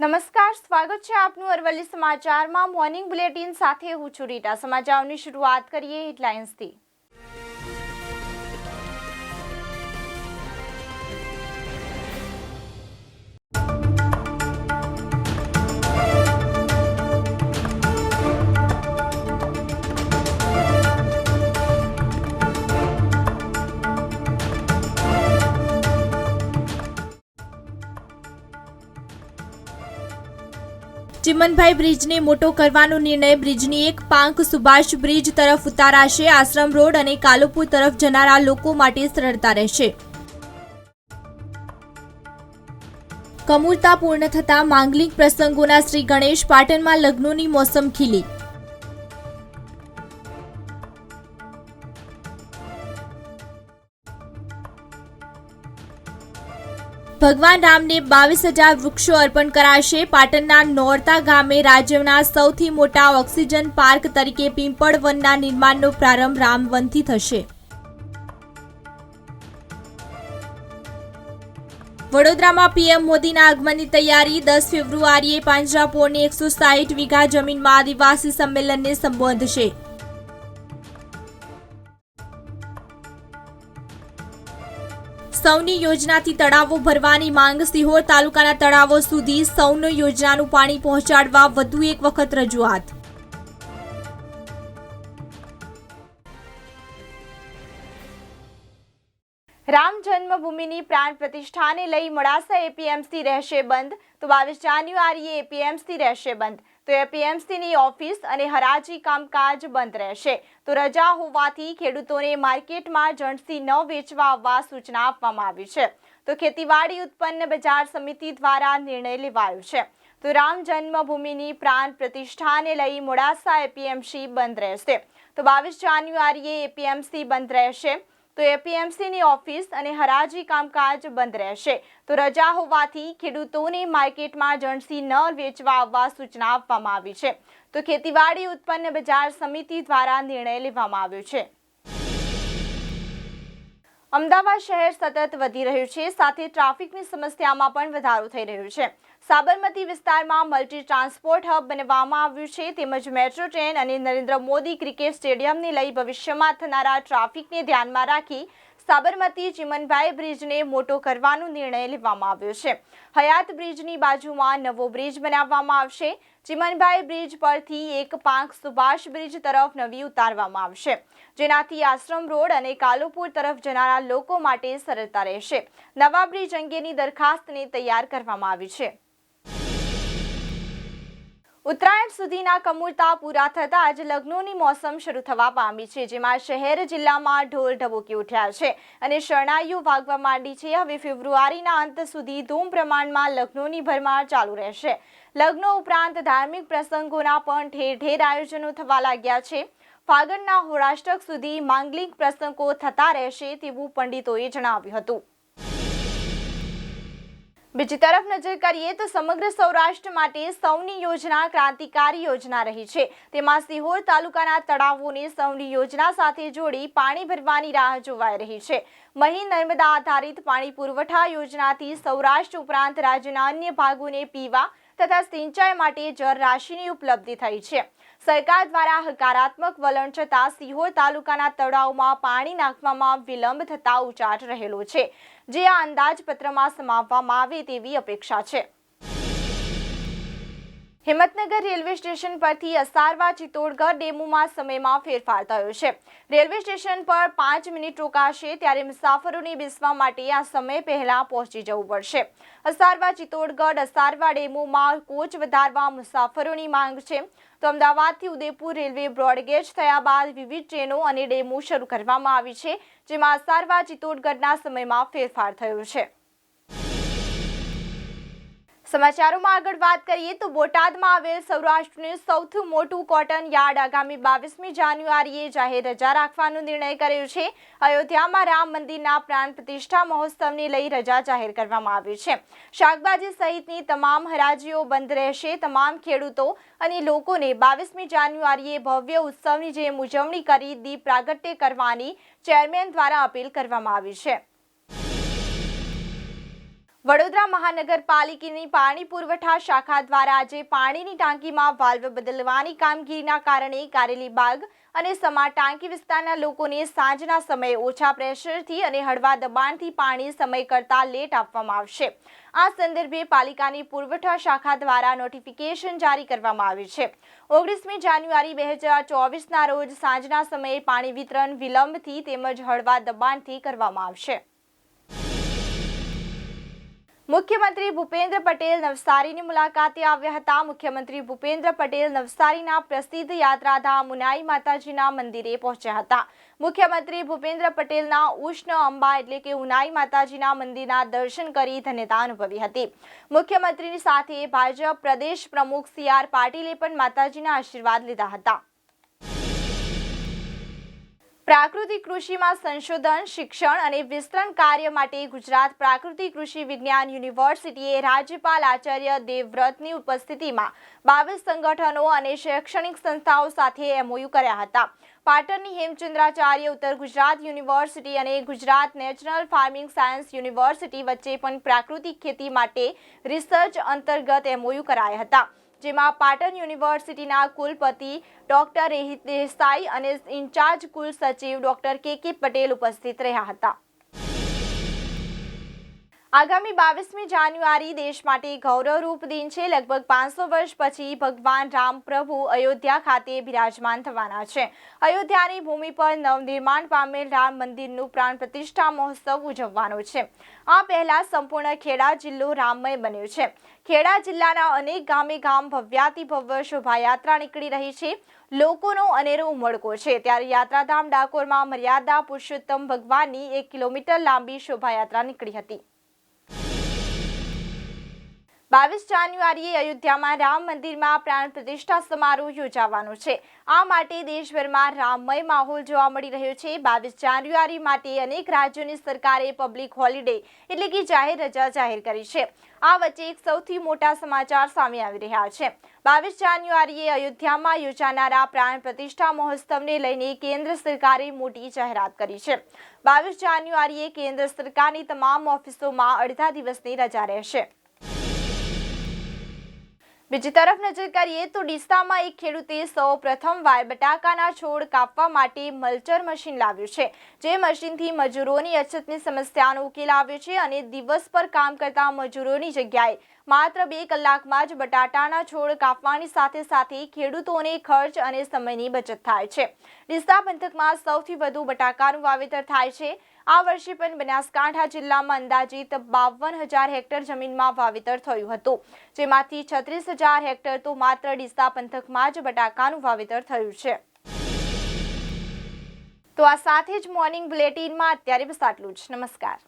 નમસ્કાર, સ્વાગત છે આપનું અરવલ્લી સમાચારમાં. મોર્નિંગ બુલેટિન સાથે હું છું રીટા. સમાચારોની શરૂઆત કરીએ હેડલાઇન્સથી. ચિમનભાઈ બ્રિજને મોટો કરવાનો નિર્ણય. બ્રિજની એક પાંખ સુભાષ બ્રિજ તરફ ઉતારાશે. આશ્રમ રોડ અને કાલુપુર તરફ જનારા લોકો માટે સરળતા રહેશે. કમૂરતા પૂર્ણ થતા માંગલિક પ્રસંગોના શ્રી ગણેશ પાટણમાં લગ્નોની મોસમ ખીલી. ભગવાન રામને બાવીસ હજાર વૃક્ષો અર્પણ કરાશે. પાટણના નોરતા ગામે રાજ્યના સૌથી મોટા ઓક્સિજન પાર્ક તરીકે પિંપળ વનના નિર્માણનો પ્રારંભ રામવનથી થશે. વડોદરામાં પીએમ મોદીના આગમનની તૈયારી. દસ ફેબ્રુઆરીએ પાંજરાપોળની એકસો સાહીઠ વીઘા જમીનમાં આદિવાસી સંમેલનને સંબોધશે. સૌની યોજનાથી તળાવો ભરવાની માંગ સિહોર તાલુકાના તળાવો સુધી સૌની યોજનાનું પાણી પહોંચાડવા વધુ એક વખત રજૂઆત. રામ જન્મભૂમિની પ્રાણ પ્રતિષ્ઠાને લઈ મોડાસા એપીએમસી રહેશે બંધ. તો બાવીસ જાન્યુઆરીએ એપીએમસી રહેશે બંધ. તો એપીએમસીની ઓફિસ અને હરાજી કામકાજ બંધ રહેશે. તો રજા હોવાથી ખેડૂતોને માર્કેટમાં જણસી ન વેચવા આવવા સૂચના આપવામાં આવી છે. તો ખેતીવાડી ઉત્પન્ન બજાર સમિતિ દ્વારા નિર્ણય લેવાયો છે. તો રામ જન્મભૂમિની પ્રાણ પ્રતિષ્ઠાને લઈ મોડાસા એપીએમસી બંધ રહેશે. તો બાવીસ જાન્યુઆરીએ એપીએમસી બંધ રહેશે. તો એપીએમસીની ઓફિસ અને હરાજી કામકાજ બંધ રહેશે. તો રજા હોવાથી ખેડૂતોને માર્કેટમાં જણસી ન વેચવા આવવા સૂચના આપવામાં આવી છે. તો ખેતીવાડી ઉત્પન્ન બજાર સમિતિ દ્વારા નિર્ણય લેવામાં આવ્યો છે. અમદાવાદ શહેર સતત વધી રહ્યું છે, સાથે ટ્રાફિકની સમસ્યામાં પણ વધારો થઈ રહ્યો છે. સાબરમતી વિસ્તારમાં મલ્ટી ટ્રાન્સપોર્ટ હબ બનવામાં આવ્યું છે. તેમજ મેટ્રો ટ્રેન અને નરેન્દ્ર મોદી ક્રિકેટ સ્ટેડિયમને લઈ ભવિષ્યમાં થનારા ટ્રાફિકને ધ્યાનમાં રાખી સાબરમતી ચિમનભાઈ બ્રિજને મોટો કરવાનો નિર્ણય લેવામાં આવ્યો છે. હયાત બ્રિજની બાજુમાં નવો બ્રિજ બનાવવામાં આવશે. ચિમનભાઈ બ્રિજ પરથી એક પાંખ સુભાષ બ્રિજ તરફ નવી ઉતારવામાં આવશે. જેનાથી આશ્રમ રોડ અને કાલુપુર તરફ જનારા લોકો માટે સરળતા રહેશે. નવા બ્રિજ અંગેની દરખાસ્તને તૈયાર કરવામાં આવી છે. ઉત્તરાયણ સુધીના કમૂરતા પૂરા થતા જ લગ્નોની મોસમ શરૂ થવા પામી છે, જેમાં શહેર જિલ્લામાં ઢોલ ઢબૂકી ઉઠ્યા છે અને શરણાઈઓ વાગવા માંડી છે. હવે ફેબ્રુઆરીના અંત સુધી ધૂમ પ્રમાણમાં લગ્નોની ભરમાર ચાલુ રહેશે. લગ્નો ઉપરાંત ધાર્મિક પ્રસંગોના પણ ઠેર ઠેર આયોજનો થવા લાગ્યા છે. ફાગણના હોળાષ્ટક સુધી માંગલિક પ્રસંગો થતા રહેશે તેવું પંડિતોએ જણાવ્યું હતું. બીજી તરફ નજર કરીએ તો સમગ્ર સૌરાષ્ટ્ર માટે સૌની યોજના ક્રાંતિકારી યોજના રહી છે. તેમાં સિહોર તાલુકાના તળાવોને સૌની યોજના સાથે જોડી પાણી ભરવાની રાહ જોવાઈ રહી છે. મહી નર્મદા આધારિત પાણી પુરવઠા યોજનાથી સૌરાષ્ટ્ર ઉપરાંત રાજ્યના અન્ય ભાગોને પીવા તથા સિંચાઈ માટે જળ રાશિની ઉપલબ્ધિ થઈ છે. સરકાર દ્વારા હકારાત્મક વલણ છતાં સિહોર તાલુકાના તળાવમાં પાણી નાખવામાં વિલંબ થતા ઉચાટ રહેલો છે. જે આ અંદાજપત્રમાં સમાવવામાં આવે તેવી અપેક્ષા છે. હિંમતનગર રેલવે સ્ટેશન પરથી અસારવા ચિત્તોડગઢ ડેમુમાં સમયમાં ફેરફાર થયો છે. રેલવે સ્ટેશન પર પાંચ મિનિટ રોકાશે ત્યારે મુસાફરોને બેસવા માટે આ સમય પહેલા પહોંચી જવું પડશે. અસારવા ચિત્તોડગઢ અસારવા ડેમુમાં કોચ વધારવા મુસાફરોની માંગ છે. તો અમદાવાદથી ઉદયપુર રેલવે બ્રોડગેજ થયા બાદ વિવિધ ટ્રેનો અને ડેમો શરૂ કરવામાં આવી છે, જેમાં અસારવા ચિત્તોડગઢના સમયમાં ફેરફાર થયો છે. સમાચારોમાં આગળ વાત કરીએ તો બોટાદમાં આવેલ સૌરાષ્ટ્રનું સૌથી મોટું કોટન યાર્ડ આગામી બાવીસમી જાન્યુઆરીએ જાહેર રજા રાખવાનો નિર્ણય કર્યો છે. અયોધ્યામાં રામ મંદિરના પ્રાણ પ્રતિષ્ઠા મહોત્સવને લઈ રજા જાહેર કરવામાં આવી છે. શાકભાજી સહિતની તમામ હરાજીઓ બંધ રહેશે. તમામ ખેડૂતો અને લોકોને બાવીસમી જાન્યુઆરીએ ભવ્ય ઉત્સવની જેમ ઉજવણી કરી દીપ પ્રાગટ્ય કરવાની ચેરમેન દ્વારા અપીલ કરવામાં આવી છે. વડોદરા મહાનગરપાલિકાની પાણી પુરવઠા શાખા દ્વારા આજે પાણીની ટાંકીમાં વાલ્વ બદલવાની કામગીરીના કારણે કારેલી બાગ અને સમા ટાંકી વિસ્તારના લોકોને સાંજના સમયે ઓછા પ્રેશરથી અને હળવા દબાણથી પાણી સમય કરતાં લેટ આપવામાં આવશે. આ સંદર્ભે પાલિકાની પુરવઠા શાખા દ્વારા નોટિફિકેશન જારી કરવામાં આવ્યું છે. ઓગણીસમી જાન્યુઆરી બે હજાર ચોવીસના રોજ સાંજના સમયે પાણી વિતરણ વિલંબથી તેમજ હળવા દબાણથી કરવામાં આવશે. મુખ્યમંત્રી ભૂપેન્દ્ર પટેલ નવસારીની મુલાકાતે આવ્યા હતા. મુખ્યમંત્રી ભૂપેન્દ્ર પટેલ નવસારીના પ્રસિદ્ધ યાત્રાધામ મુનાઈ માતાજીના મંદિરે પહોંચ્યા હતા. મુખ્યમંત્રી ભૂપેન્દ્ર પટેલના ઉષ્ણ અંબા એટલે કે ઉનાઈ માતાજીના મંદિરના દર્શન કરી ધન્યતા અનુભવી હતી. મુખ્યમંત્રીની સાથે ભાજપ પ્રદેશ પ્રમુખ સી આર પાટીલે પણ માતાજીના આશીર્વાદ લીધા હતા. પ્રાકૃતિક કૃષિમાં સંશોધન, શિક્ષણ અને વિસ્તરણ કાર્ય માટે ગુજરાત પ્રાકૃતિક કૃષિ વિજ્ઞાન યુનિવર્સિટીએ રાજ્યપાલ આચાર્ય દેવવ્રતની ઉપસ્થિતિમાં બાવીસ સંગઠનો અને શૈક્ષણિક સંસ્થાઓ સાથે એમઓયુ કર્યા હતા. પાટણની હેમચંદ્રાચાર્ય ઉત્તર ગુજરાત યુનિવર્સિટી અને Gujarat national farming science university વચ્ચે પણ પ્રાકૃતિક ખેતી માટે રિસર્ચ અંતર્ગત એમઓયુ કરાયા હતા. જેમાં પાટણ યુનિવર્સિટીના કુલપતિ ડોક્ટર રેહિત દેસાઈ અને ઇન્ચાર્જ કુલ સચિવ ડોક્ટર કે કે પટેલ ઉપસ્થિત રહ્યા હતા. આગામી બાવીસમી જાન્યુઆરી દેશ માટે ગૌરવરૂપ દિન છે. લગભગ પાંચસો વર્ષ પછી ભગવાન રામ પ્રભુ અયોધ્યા ખાતે બિરાજમાન થવાના છે. અયોધ્યાની ભૂમિ પર નવનિર્માણ પામેલ રામ મંદિરનું પ્રાણ પ્રતિષ્ઠા મહોત્સવ ઉજવવાનો છે. આ પહેલા સંપૂર્ણ ખેડા જિલ્લો રામમય બન્યો છે. ખેડા જિલ્લાના અનેક ગામે ગામ ભવ્યાતી ભવ્ય શોભાયાત્રા નીકળી રહી છે. લોકોનો અનેરો ઉમળકો છે. ત્યારે યાત્રાધામ ડાકોરમાં મર્યાદા પુરુષોત્તમ ભગવાનની એક કિલોમીટર લાંબી શોભાયાત્રા નીકળી હતી. બાવીસ જાન્યુઆરીએ અયોધ્યામાં રામ મંદિરમાં પ્રાણ પ્રતિષ્ઠા સમારોહ યોજાવાનો છે. આ માટે દેશભરમાં રામમય માહોલ જોવા મળી રહ્યો છે. બાવીસ જાન્યુઆરી માટે અનેક રાજ્યોની સરકારે પબ્લિક હોલિડે એટલે કે જાહેર રજા જાહેર કરી છે. આ વચ્ચે એક સૌથી મોટા સમાચાર સામે આવી રહ્યા છે. બાવીસ જાન્યુઆરીએ અયોધ્યામાં યોજાનારા પ્રાણ પ્રતિષ્ઠા મહોત્સવને લઈને કેન્દ્ર સરકારે મોટી જાહેરાત કરી છે. બાવીસ જાન્યુઆરીએ કેન્દ્ર સરકારની તમામ ઓફિસોમાં અડધા દિવસની રજા રહેશે. બીજી તરફ નજર કરીએ તો ડીસામાં એક ખેડૂતે સૌ પ્રથમવાર બટાકાના છોડ કાપવા માટે મલ્ચર મશીન લાવ્યું છે. જે મશીનથી મજૂરોની અછતની સમસ્યાનો ઉકેલ આવ્યો છે અને દિવસ પર કામ કરતા મજૂરોની જગ્યાએ માત્ર બે કલાકમાં જ બટાટાના છોડ કાપવાની સાથે સાથે ખેડૂતોને ખર્ચ અને સમયની બચત થાય છે. ડીસા પંથકમાં સૌથી વધુ બટાકાનું વાવેતર થાય છે. આ વર્ષે પણ બનાસકાંઠા જિલ્લામાં અંદાજિત બાવન હજાર હેક્ટર જમીનમાં વાવેતર થયું હતું. જેમાંથી છત્રીસ હજાર હેક્ટર તો માત્ર ડીસા પંથકમાં જ બટાકાનું વાવેતર થયું છે. તો આ સાથે જ મોર્નિંગ બુલેટિનમાં અત્યારે બસ આટલું જ. નમસ્કાર.